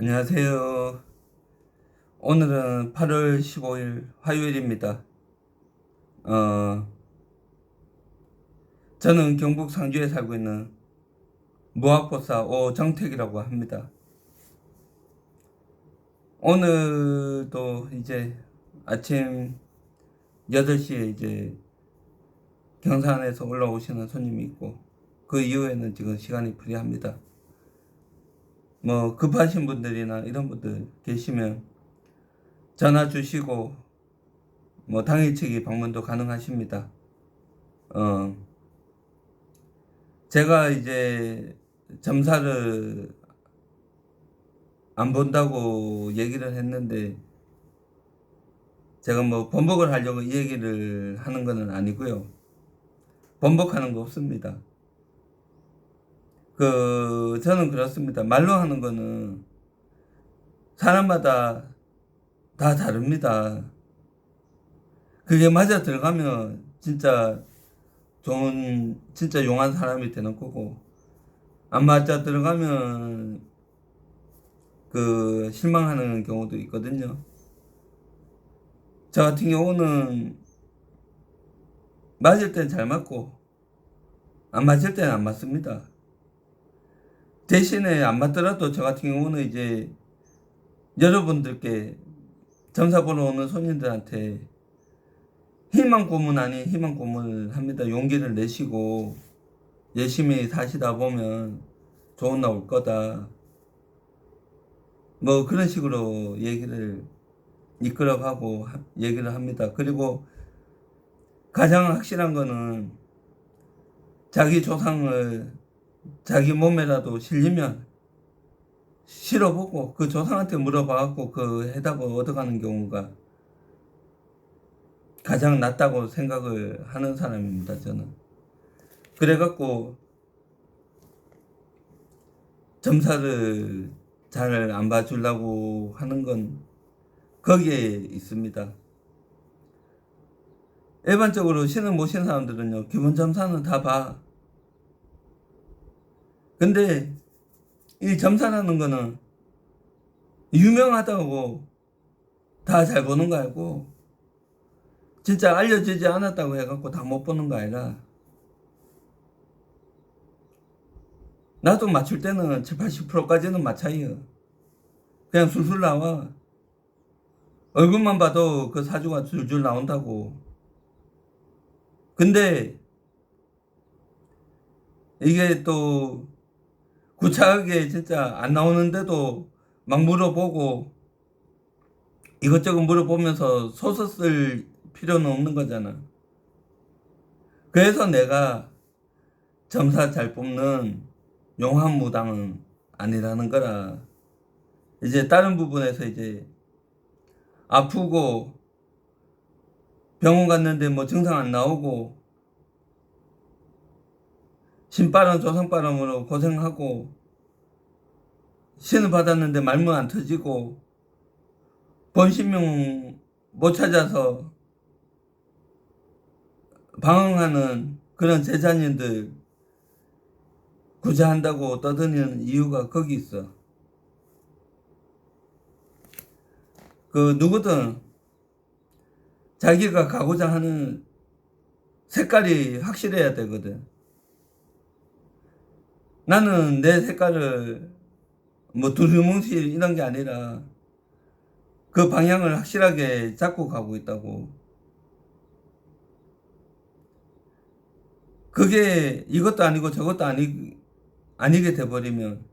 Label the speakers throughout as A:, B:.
A: 안녕하세요. 오늘은 8월 15일 화요일입니다. 어, 저는 경북 상주에 살고 있는 무학보사 오정택이라고 합니다. 오늘도 이제 아침 8시에 이제 경산에서 올라오시는 손님이 있고 그 이후에는 지금 시간이 프리합니다. 뭐 급하신 분들이나 이런 분들 계시면 전화 주시고 뭐 당일치기 방문도 가능하십니다. 어 제가 이제 점사를 안 본다고 얘기를 했는데 제가 뭐 번복을 하려고 이 얘기를 하는 거는 아니고요. 번복하는 거 없습니다. 그 저는 그렇습니다. 말로 하는 거는 사람마다 다 다릅니다. 그게 맞아 들어가면 진짜 좋은 진짜 용한 사람이 되는 거고 안 맞아 들어가면 그 실망하는 경우도 있거든요. 저 같은 경우는 맞을 땐 잘 맞고 안 맞을 때는 안 맞습니다. 대신에 안 맞더라도 저 같은 경우는 이제 여러분들께 점사 보러 오는 손님들한테 희망 고문 아닌 희망 고문을 합니다. 용기를 내시고 열심히 사시다 보면 좋은 나올 거다. 뭐 그런 식으로 얘기를 이끌어가고 하- 얘기를 합니다. 그리고 가장 확실한 거는 자기 조상을 자기 몸에라도 실리면 실어보고 그 조상한테 물어봐갖고 그 해답을 얻어가는 경우가 가장 낫다고 생각을 하는 사람입니다, 저는. 그래갖고 점사를 잘 안 봐주려고 하는 건 거기에 있습니다. 일반적으로 신을 모신 사람들은요, 기본 점사는 다 봐. 근데 이 점사라는 거는 유명하다고 다 잘 보는 거 알고 진짜 알려지지 않았다고 해갖고 다 못 보는 거 아니라 나도 맞출 때는 7, 80%까지는 맞춰요. 그냥 술술 나와. 얼굴만 봐도 그 사주가 줄줄 나온다고. 근데 이게 또 구차하게 진짜 안 나오는데도 막 물어보고 이것저것 물어보면서 소설 쓸 필요는 없는 거잖아. 그래서 내가 점사 잘 뽑는 용한 무당은 아니라는 거라. 이제 다른 부분에서 이제 아프고 병원 갔는데 뭐 증상 안 나오고 신바람 조상바람으로 고생하고 신을 받았는데 말문 안 터지고 번신명 못 찾아서 방황하는 그런 제자님들 구제한다고 떠드는 이유가 거기 있어. 그 누구든 자기가 가고자 하는 색깔이 확실해야 되거든. 나는 내 색깔을 뭐 두루뭉실 이런 게 아니라 그 방향을 확실하게 잡고 가고 있다고. 그게 이것도 아니고 저것도 아니, 아니게 돼버리면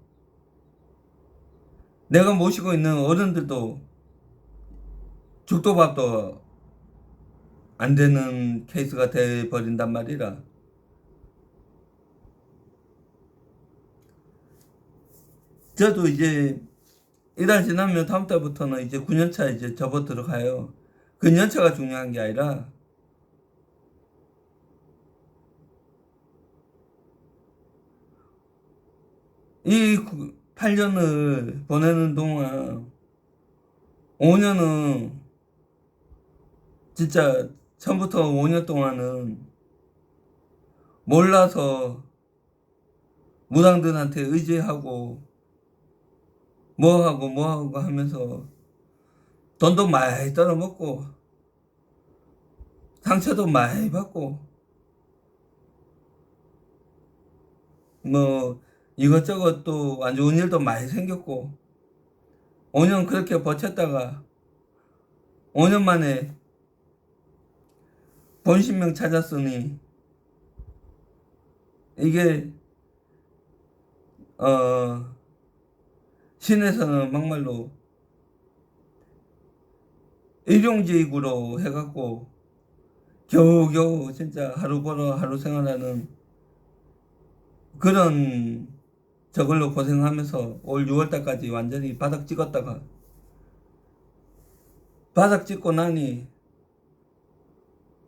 A: 내가 모시고 있는 어른들도 죽도 밥도 안 되는 케이스가 돼버린단 말이라. 저도 이제 이달 지나면 다음 달부터는 이제 9년차 이제 접어 들어가요. 그 년차가 중요한 게 아니라 이 8년을 보내는 동안 5년은 진짜 처음부터 5년 동안은 몰라서 무당들한테 의지하고 뭐하고 뭐하고 하면서 돈도 많이 떨어먹고 상처도 많이 받고 뭐 이것저것 또 안 좋은 일도 많이 생겼고 5년 그렇게 버텼다가 5년 만에 본신명 찾았으니 이게 어 신에서는 막말로 일용직으로 해갖고 겨우겨우 진짜 하루 벌어 하루 생활하는 그런 저걸로 고생하면서 올 6월달까지 완전히 바닥 찍었다가 바닥 찍고 나니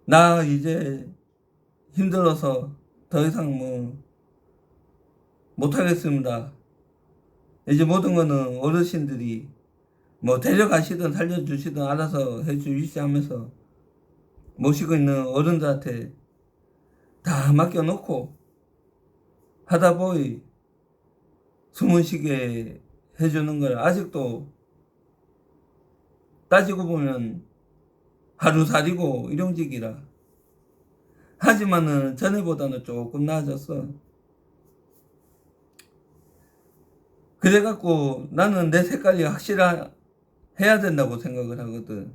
A: 나 이제 힘들어서 더 이상 뭐 못하겠습니다. 이제 모든 거는 어르신들이 뭐 데려가시든 살려주시든 알아서 해주시지 하면서 모시고 있는 어른들한테 다 맡겨놓고 하다 보이 숨은 쉬게 해주는 걸 아직도 따지고 보면 하루살이고 일용직이라. 하지만은 전에보다는 조금 나아졌어 그래갖고 나는 내 색깔이 확실해야 된다고 생각을 하거든.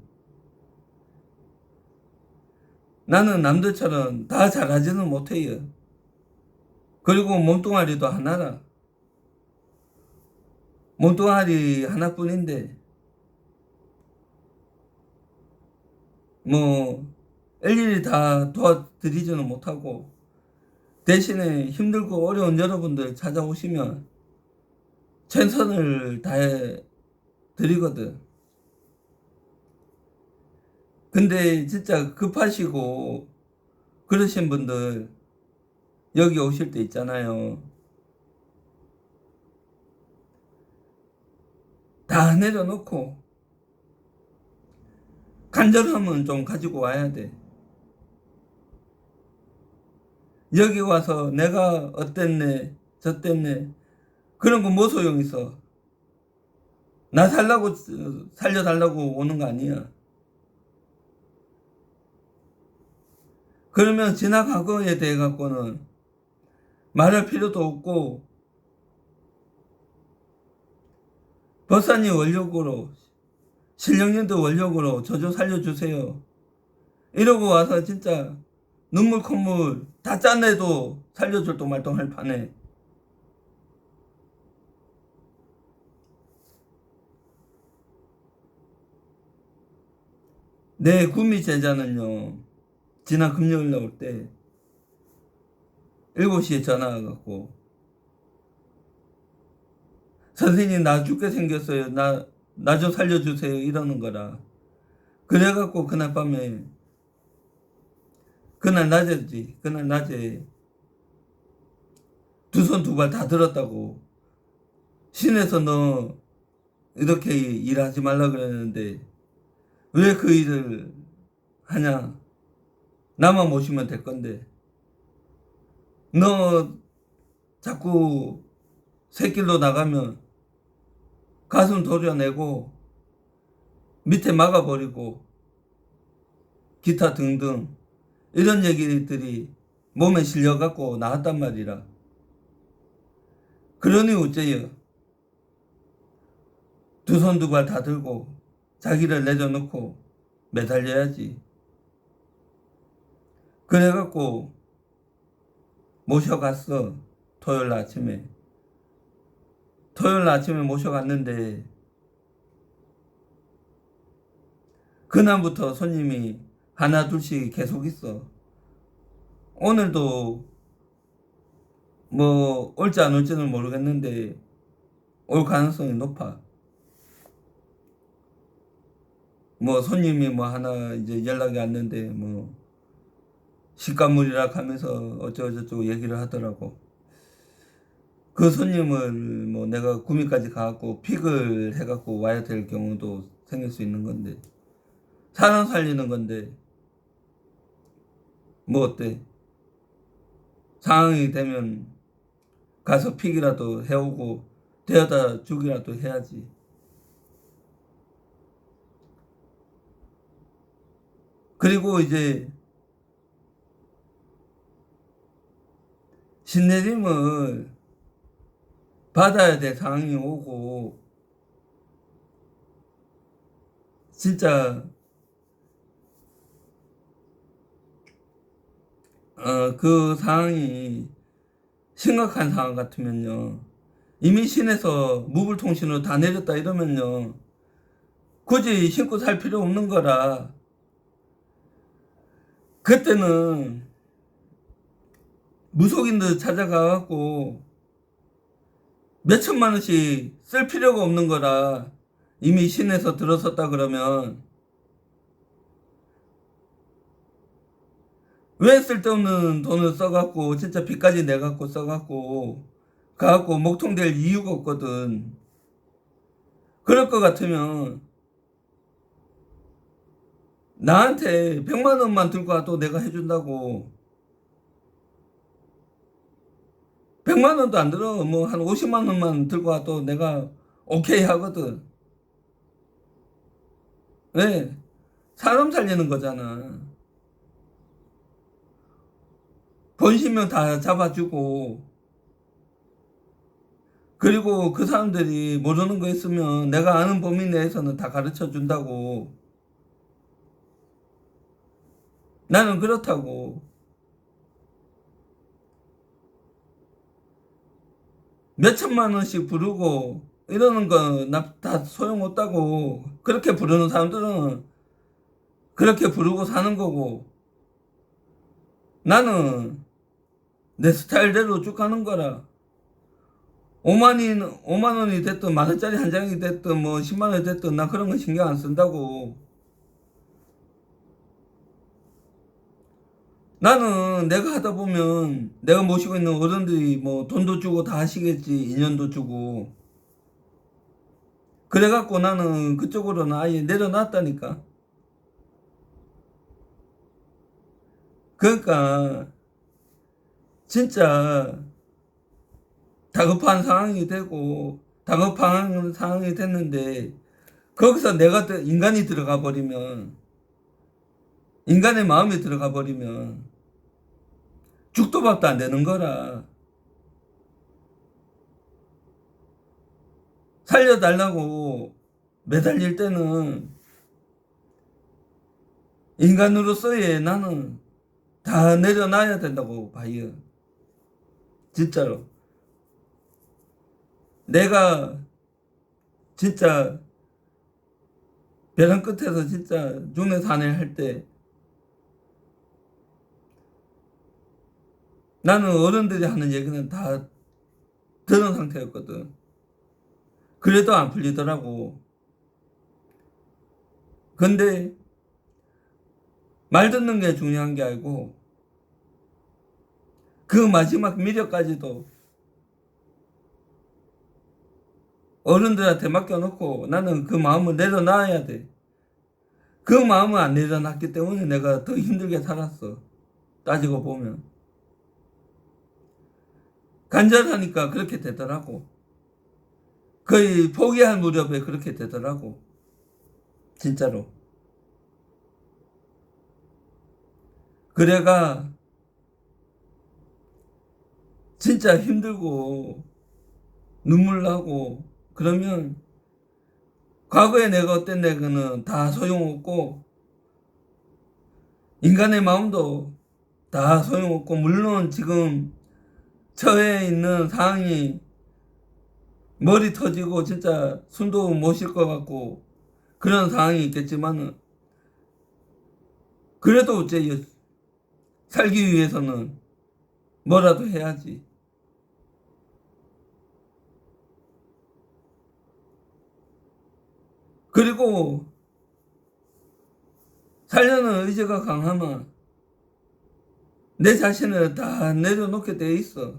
A: 나는 남들처럼 다 잘하지는 못해요. 그리고 몸뚱아리도 하나라. 몸뚱아리 하나뿐인데. 뭐 일일이 다 도와드리지는 못하고 대신에 힘들고 어려운 여러분들 찾아오시면 최선을 다해 드리거든. 근데 진짜 급하시고 그러신 분들 여기 오실 때 있잖아요. 다 내려놓고 간절함은 좀 가지고 와야 돼. 여기 와서 내가 어땠네, 저땠네, 그런 거 뭐 소용 있어. 나 살라고, 살려달라고 오는 거 아니야. 그러면 지나가고에 대해 갖고는 말할 필요도 없고, 법사님 원력으로, 신령님도 원력으로 저 좀 살려주세요. 이러고 와서 진짜 눈물 콧물 다 짠내도 살려줄 또 말똥할 판에 내 구미 제자는요 지난 금요일 나올 때 7시에 전화가 갖고 선생님 나 죽게 생겼어요. 나 나 좀 살려주세요. 이러는 거라. 그래갖고 그날 밤에 그날 낮에지 그날 낮에 두 손 두 발 다 들었다고 신에서 너 이렇게 일하지 말라 그랬는데 왜 그 일을 하냐 나만 모시면 될 건데 너 자꾸 새길로 나가면 가슴 도려내고 밑에 막아버리고 기타 등등 이런 얘기들이 몸에 실려갖고 나왔단 말이라. 그러니 어째요? 두 손 두 발 다 들고 자기를 내려놓고 매달려야지. 그래갖고 모셔갔어. 토요일 아침에. 토요일 아침에 모셔갔는데 그날부터 손님이 하나 둘씩 계속 있어. 오늘도 뭐 올지 안 올지는 모르겠는데 올 가능성이 높아. 뭐 손님이 뭐 하나 이제 연락이 왔는데 뭐 식감물이라 하면서 어쩌고저쩌고 얘기를 하더라고. 그 손님을 뭐 내가 구미까지 가갖고 픽을 해갖고 와야 될 경우도 생길 수 있는 건데 사람 살리는 건데 뭐 어때? 상황이 되면 가서 픽이라도 해오고 되어다 주기라도 해야지. 그리고 이제 신내림을 받아야 될 상황이 오고 진짜 어, 그 상황이 심각한 상황 같으면요. 이미 신에서 무불통신으로 다 내렸다 이러면요. 굳이 신고 살 필요 없는 거라 그때는 무속인들 찾아가갖고 몇 천만 원씩 쓸 필요가 없는 거라 이미 신에서 들어섰다 그러면 왜 쓸데없는 돈을 써갖고 진짜 빚까지 내갖고 써갖고 가갖고 목통될 이유가 없거든. 그럴 것 같으면 나한테 100만 원만 들고 와도 내가 해준다고. 100만 원도 안 들어. 뭐 한 50만 원만 들고 와도 내가 오케이 하거든. 왜? 사람 살리는 거잖아. 본심명 다 잡아주고. 그리고 그 사람들이 모르는 거 있으면 내가 아는 범위 내에서는 다 가르쳐 준다고 나는 그렇다고. 몇천만 원씩 부르고 이러는 건나다 소용없다고. 그렇게 부르는 사람들은 그렇게 부르고 사는 거고. 나는 내 스타일대로 쭉 가는 거라. 5만이 5만 원이 됐든 만 원짜리 한 장이 됐든 뭐 10만 원이 됐든 나 그런 거 신경 안 쓴다고 나는 내가 하다 보면 내가 모시고 있는 어른들이 뭐 돈도 주고 다 하시겠지 인연도 주고. 그래갖고 나는 그쪽으로는 아예 내려놨다니까. 그러니까 진짜 다급한 상황이 되고 다급한 상황이 됐는데 거기서 내가 또 인간이 들어가 버리면 인간의 마음이 들어가 버리면 죽도 밥도 안 되는 거라 살려달라고 매달릴 때는 인간으로서의 나는 다 내려놔야 된다고 봐요. 진짜로. 내가 진짜 벼랑 끝에서 진짜 중내 산을 할 때 나는 어른들이 하는 얘기는 다 들은 상태였거든. 그래도 안 풀리더라고. 근데 말 듣는 게 중요한 게 아니고 그 마지막 미력까지도 어른들한테 맡겨놓고 나는 그 마음을 내려놔야 돼. 그 마음을 안 내려놨기 때문에 내가 더 힘들게 살았어. 따지고 보면. 간절하니까 그렇게 되더라고. 거의 포기할 무렵에 그렇게 되더라고. 진짜로. 그래가 진짜 힘들고 눈물 나고 그러면 과거에 내가 어떤 내가는 다 소용없고 인간의 마음도 다 소용없고 물론 지금 처해 있는 상황이 머리 터지고 진짜 숨도 못 쉴 것 같고 그런 상황이 있겠지만은 그래도 어째 살기 위해서는 뭐라도 해야지. 그리고 살려는 의지가 강하면 내 자신을 다 내려놓게 돼 있어.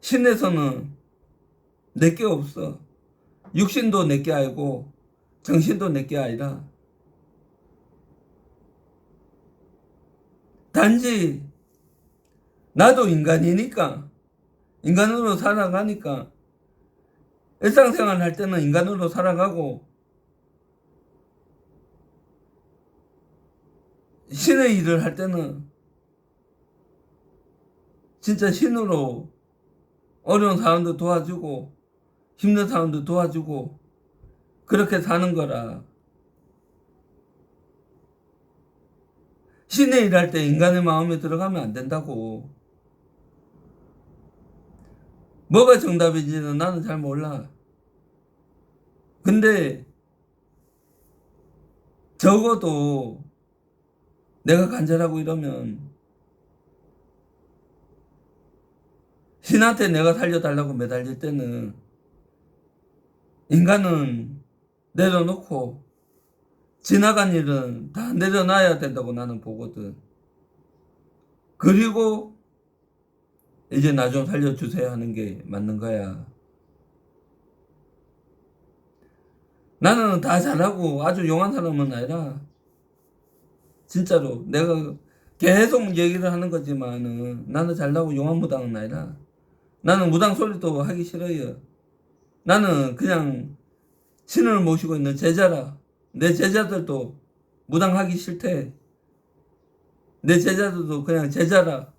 A: 신에서는 내게 없어. 육신도 내게 알고 정신도 내게 아니라 단지 나도 인간이니까 인간으로 살아가니까 일상생활 할 때는 인간으로 살아가고 신의 일을 할 때는 진짜 신으로 어려운 사람도 도와주고 힘든 사람도 도와주고 그렇게 사는 거라. 신의 일할 때 인간의 마음에 들어가면 안 된다고. 뭐가 정답인지는 나는 잘 몰라. 근데 적어도 내가 간절하고 이러면 신한테 내가 살려달라고 매달릴 때는 인간은 내려놓고 지나간 일은 다 내려놔야 된다고 나는 보거든. 그리고 이제 나 좀 살려주세요 하는 게 맞는 거야. 나는 다 잘하고 아주 용한 사람은 아니라 진짜로 내가 계속 얘기를 하는 거지만은 나는 잘나고 용한 무당은 아니라 나는 무당 소리도 하기 싫어요. 나는 그냥 신을 모시고 있는 제자라. 내 제자들도 무당하기 싫대. 내 제자들도 그냥 제자라.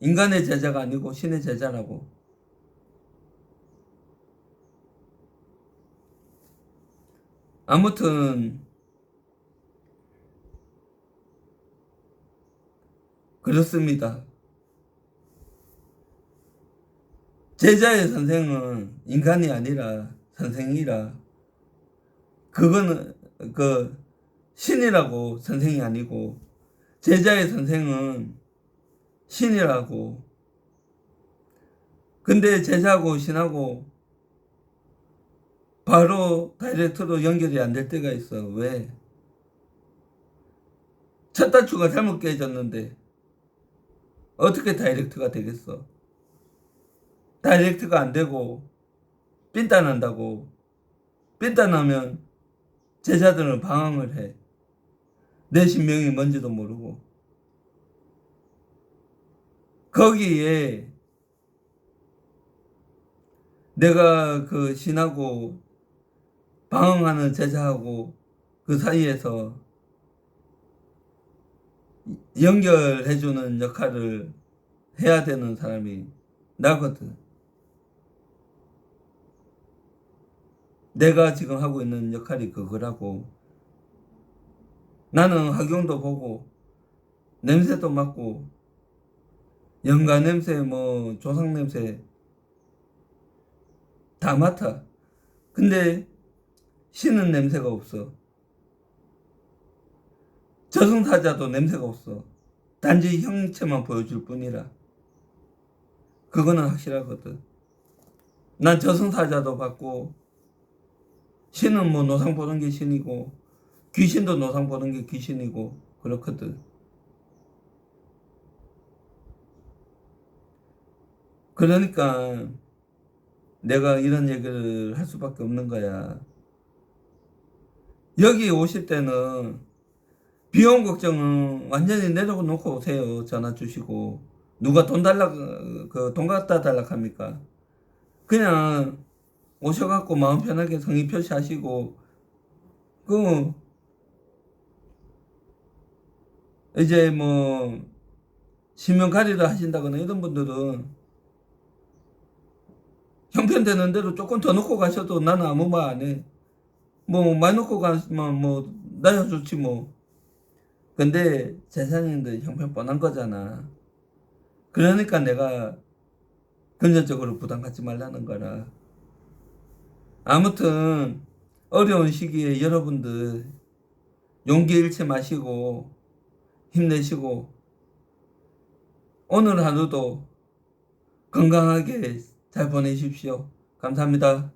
A: 인간의 제자가 아니고 신의 제자라고. 아무튼 그렇습니다. 제자의 선생은 인간이 아니라 선생이라 그거는 그 신이라고 선생이 아니고 제자의 선생은 신이라고 근데 제자하고 신하고 바로 다이렉트로 연결이 안 될 때가 있어 왜? 첫 단추가 잘못 깨졌는데 어떻게 다이렉트가 되겠어? 다이렉트가 안 되고 빈단한다고 빈단하면 제자들은 방황을 해. 내 신명이 뭔지도 모르고 거기에 내가 그 신하고 방황하는 제자하고 그 사이에서 연결해주는 역할을 해야 되는 사람이 나거든. 내가 지금 하고 있는 역할이 그거라고. 나는 학용도 보고, 냄새도 맡고, 연가 냄새, 뭐, 조상 냄새, 다 맡아. 근데, 신은 냄새가 없어. 저승사자도 냄새가 없어. 단지 형체만 보여줄 뿐이라. 그거는 확실하거든. 난 저승사자도 받고, 신은 뭐 노상 보는 게 신이고, 귀신도 노상 보는 게 귀신이고, 그렇거든. 그러니까, 내가 이런 얘기를 할 수밖에 없는 거야. 여기 오실 때는, 비용 걱정은 완전히 내려놓고 오세요. 전화 주시고. 누가 돈 달라, 그, 돈 갖다 달라 합니까? 그냥 오셔갖고 마음 편하게 성의 표시하시고, 그, 이제 뭐, 신명 가리를 하신다거나 이런 분들은 형편되는 대로 조금 더 넣고 가셔도 나는 아무 말 안 해. 뭐, 많이 넣고 가면 뭐, 나야 좋지 뭐. 근데 재산인들 형편 뻔한 거잖아. 그러니까 내가 금전적으로 부담 갖지 말라는 거라. 아무튼 어려운 시기에 여러분들 용기 잃지 마시고 힘내시고 오늘 하루도 건강하게 잘 보내십시오. 감사합니다.